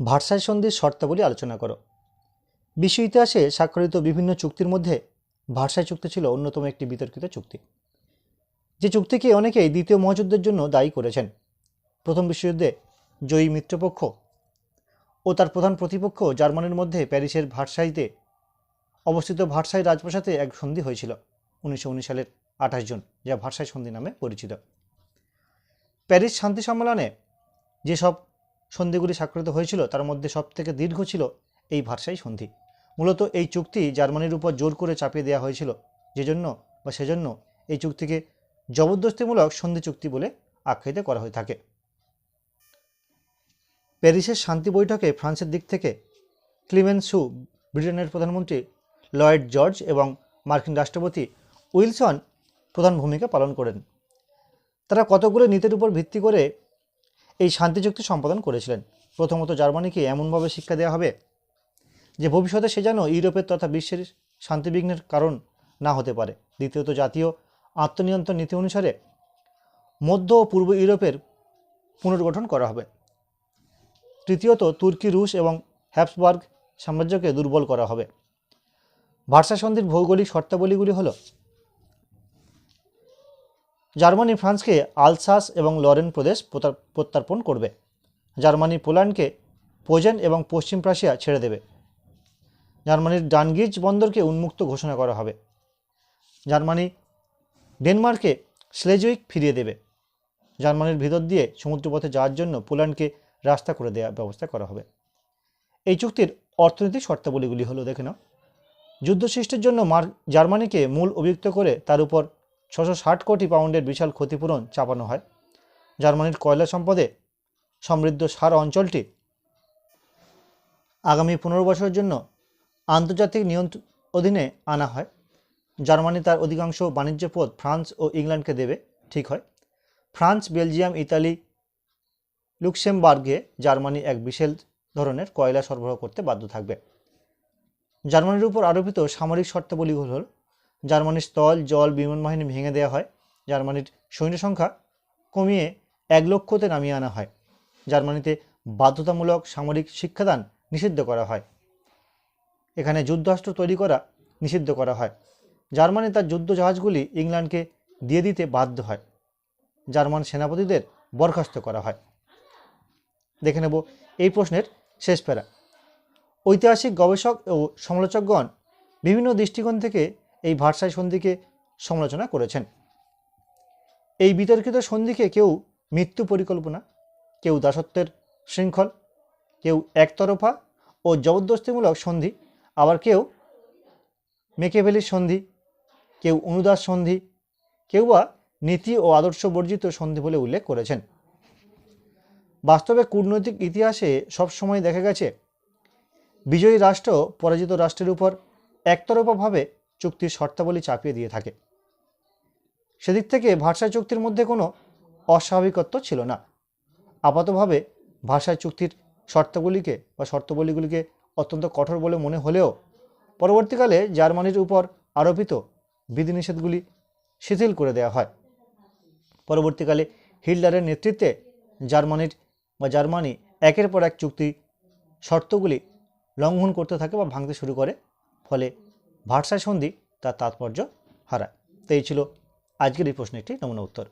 Versailles সন্ধির শর্তাবলী আলোচনা করো। বিশ্ব ইতিহাসে স্বাক্ষরিত বিভিন্ন চুক্তির মধ্যে ভার্সাই চুক্তি ছিল অন্যতম একটি বিতর্কিত চুক্তি। যে চুক্তিকে অনেকেই দ্বিতীয় মহাযুদ্ধের জন্য দায়ী করেছেন। প্রথম বিশ্বযুদ্ধে জয়ী মিত্রপক্ষ ও তার প্রধান প্রতিপক্ষ জার্মানির মধ্যে প্যারিসের ভার্সাইতে অবস্থিত ভার্সাই রাজপ্রাসাদে এক সন্ধি হয়েছিল, উনিশশো উনিশ সালের আঠাশ জুন, যা ভার্সাই সন্ধি নামে পরিচিত। প্যারিস শান্তি সম্মেলনে যেসব সন্ধিগুলি স্বাক্ষরিত হয়েছিল, তার মধ্যে সবথেকে দীর্ঘ ছিল এই ভার্সাই সন্ধি। মূলত এই চুক্তি জার্মানির উপর জোর করে চাপিয়ে দেওয়া হয়েছিল। যেজন্য বা সেজন্য এই চুক্তিকে জবরদস্তিমূলক সন্ধি চুক্তি বলে আখ্যায়িত করা হয়ে থাকে। প্যারিসের শান্তি বৈঠকে ফ্রান্সের দিক থেকে ক্লিমেন সু ব্রিটেনের প্রধানমন্ত্রী লয়েড জর্জ এবং মার্কিন রাষ্ট্রপতি উইলসন প্রধান ভূমিকা পালন করেন। তারা কতগুলো নীতির উপর ভিত্তি করে এই শান্তি চুক্তি সম্পাদন করেছিলেন। প্রথমত জার্মানিকে এমনভাবে শিক্ষা দেওয়া হবে যে ভবিষ্যতে সে যেন ইউরোপের তথা বিশ্বের শান্তিবিঘ্নের কারণ না হতে পারে। দ্বিতীয়ত জাতীয় আত্মনিয়ন্ত্রণ নীতি অনুসারে মধ্য ও পূর্ব ইউরোপের পুনর্গঠন করা হবে। তৃতীয়ত তুর্কি, রুশ এবং হ্যাপসবার্গ সাম্রাজ্যকে দুর্বল করা হবে। ভার্সা সন্ধির ভৌগোলিক শর্তাবলীগুলি হল জার্মানি ফ্রান্সকে আলসাস এবং লরেন প্রদেশ প্রতা- প্রত্যার্পণ করবে। জার্মানি পোল্যান্ডকে পোজেন এবং পশ্চিম প্রাশিয়া ছেড়ে দেবে। জার্মানির ডানগিজ বন্দরকে উন্মুক্ত ঘোষণা করা হবে। জার্মানি ডেনমার্কে স্লেজুইক ফিরিয়ে দেবে। জার্মানির ভিতর দিয়ে সমুদ্রপথে যাওয়ার জন্য পোল্যান্ডকে রাস্তা করে দেওয়ার ব্যবস্থা করা হবে। এই চুক্তির অর্থনৈতিক শর্তাবলীগুলি হলো, দেখে নাও। যুদ্ধ সৃষ্টির জন্য মার জার্মানিকে মূল অভিযুক্ত করে তার উপর ছশো ষাট কোটি পাউন্ডের বিশাল ক্ষতিপূরণ চাপানো হয়। জার্মানির কয়লা সম্পদে সমৃদ্ধ সার অঞ্চলটি আগামী পনেরো বছরের জন্য আন্তর্জাতিক নিয়ন্ত্রণ অধীনে আনা হয়। জার্মানি তার অধিকাংশ বাণিজ্য পথ ফ্রান্স ও ইংল্যান্ডকে দেবে, ঠিক হয়। ফ্রান্স, বেলজিয়াম, ইতালি, লুক্সেমবার্গে জার্মানি এক বিশেষ ধরনের কয়লা সরবরাহ করতে বাধ্য থাকবে। জার্মানির উপর আরোপিত সামরিক শর্তাবলী হল জার্মানির স্থল, জল বিমান বাহিনী ভেঙে দেওয়া হয়। জার্মানির সৈন্য সংখ্যা কমিয়ে এক লক্ষতে নামিয়ে আনা হয়। জার্মানিতে বাধ্যতামূলক সামরিক শিক্ষাদান নিষিদ্ধ করা হয়। এখানে যুদ্ধাস্ত্র তৈরি করা নিষিদ্ধ করা হয়। জার্মানি তার যুদ্ধ জাহাজগুলি ইংল্যান্ডকে দিয়ে দিতে বাধ্য হয়। জার্মান সেনাপতিদের বরখাস্ত করা হয়। দেখে নেব এই প্রশ্নের শেষ প্যারা। ঐতিহাসিক গবেষক ও সমালোচকগণ বিভিন্ন দৃষ্টিকোণ থেকে এই ভার্সাই সন্ধিকে সমালোচনা করেছেন। এই বিতর্কিত সন্ধিকে কেউ মৃত্যু পরিকল্পনা, কেউ দাসত্বের শৃঙ্খল, কেউ একতরফা ও জবরদস্তিমূলক সন্ধি, আবার কেউ মেকেভেলির সন্ধি, কেউ অনুদাস সন্ধি, কেউ বা নীতি ও আদর্শ বর্জিত সন্ধি বলে উল্লেখ করেছেন। বাস্তবে কূটনৈতিক ইতিহাসে সবসময় দেখা গেছে, বিজয়ী রাষ্ট্র পরাজিত রাষ্ট্রের উপর একতরফাভাবে চুক্তির শর্তাবলী চাপিয়ে দিয়ে থাকে। সেদিক থেকে ভাষা চুক্তির মধ্যে কোনো অস্বাভাবিকত্ব ছিল না। আপাতভাবে ভাষা চুক্তির শর্তাবলীকে বা শর্তাবলীগুলিকে অত্যন্ত কঠোর বলে মনে হলেও পরবর্তীকালে জার্মানির উপর আরোপিত বিধিনিষেধগুলি শিথিল করে দেওয়া হয়। পরবর্তীকালে হিটলারের নেতৃত্বে জার্মানির বা জার্মানি একের পর এক চুক্তি শর্তগুলি লঙ্ঘন করতে থাকে বা ভাঙতে শুরু করে। ফলে ভার্সাই সন্ধি তার তাৎপর্য হারায়। তো এই ছিল আজকের এই প্রশ্নের একটি নমুনা উত্তর।